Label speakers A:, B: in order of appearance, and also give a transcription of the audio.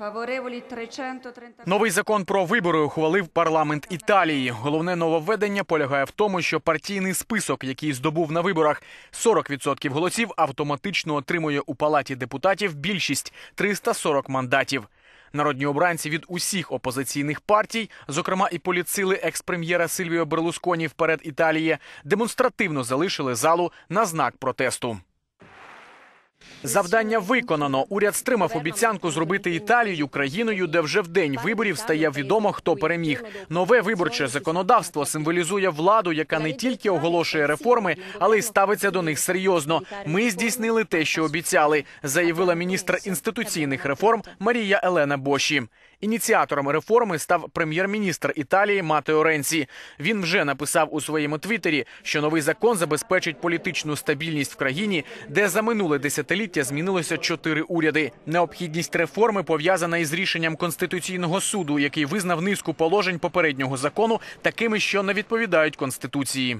A: Favorevoli 330.
B: Новий закон про вибори ухвалив парламент Італії. Головне нововведення полягає в тому, що партійний список, який здобув на виборах 40% голосів, автоматично отримує у палаті депутатів більшість 340 мандатів. Народні обранці від усіх опозиційних партій, зокрема і політсили екс-прем'єра Сильвіо Берлусконі вперед Італії, демонстративно залишили залу на знак протесту. Завдання виконано. Уряд стримав обіцянку зробити Італію країною, де вже в день виборів стає відомо, хто переміг. Нове виборче законодавство символізує владу, яка не тільки оголошує реформи, але й ставиться до них серйозно. Ми здійснили те, що обіцяли, заявила міністр інституційних реформ Марія Елена Боші. Ініціатором реформи став прем'єр-міністр Італії Матео Ренці. Він вже написав у своєму твіттері, що новий закон забезпечить політичну стабільність в країні, де за минуле десятиліття змінилося чотири уряди. Необхідність реформи пов'язана із рішенням конституційного суду, який визнав низку положень попереднього закону такими, що не відповідають конституції.